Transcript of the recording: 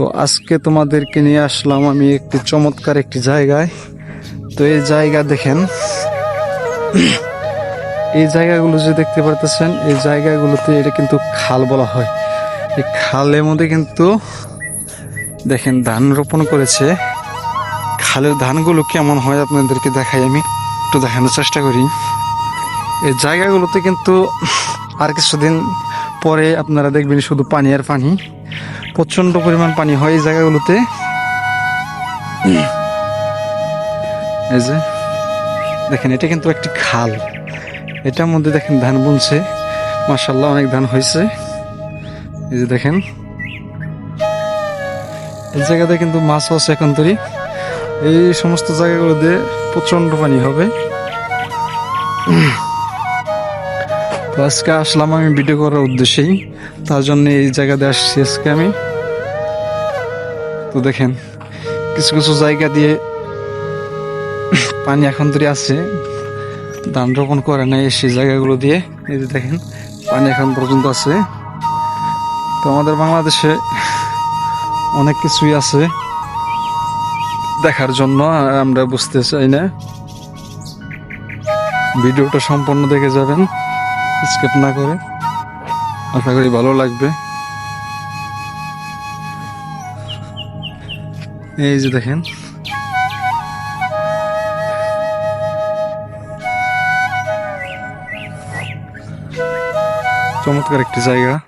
তো আজকে তোমাদেরকে নিয়ে আসলাম আমি একটি চমৎকার একটি জায়গায়। তো এই জায়গা দেখেন। এই জায়গাগুলো যে দেখতে পারতেছেন, এই জায়গাগুলোতে এটা কিন্তু খাল বলা হয়। এই খালের মধ্যে কিন্তু দেখেন ধান রোপণ করেছে। খালের ধানগুলো কেমন হয় আপনাদেরকে দেখাই, আমি একটু দেখানোর চেষ্টা করি। এই জায়গাগুলোতে কিন্তু আর কিছুদিন পরে আপনারা দেখবেন শুধু পানি আর পানি। প্রচণ্ড পরিমাণ পানি হয় এই জায়গাগুলোতে। এই যে দেখেন এটা কিন্তু একটি খাল। এটার মধ্যে দেখেন ধান বুনছে। মাসাল্লাহ অনেক ধান হয়েছে। এই যে দেখেন। এই জায়গাতে কিন্তু মাছ আছে এখন তৈরি। এই সমস্ত জায়গাগুলোতে প্রচণ্ড পানি হবে। তো আজকে আসলাম আমি ভিডিও করার উদ্দেশ্যেই। তার জন্য এই জায়গাতে আসছি আজকে আমি। তো দেখেন, কিছু কিছু জায়গা দিয়ে পানি এখন তৈরি আছে। ধান রোপণ করে নাই সেই জায়গাগুলো দিয়ে। এই যে দেখেন, পানি এখন পর্যন্ত আছে। তো আমাদের বাংলাদেশে অনেক কিছুই আছে দেখার জন্য, আমরা বুঝতে চাই না। ভিডিওটা সম্পূর্ণ দেখে যাবেন। স্কিপ না করে। আশা করি ভালো লাগবে। এই যে দেখেন। চমৎকার একটি জায়গা।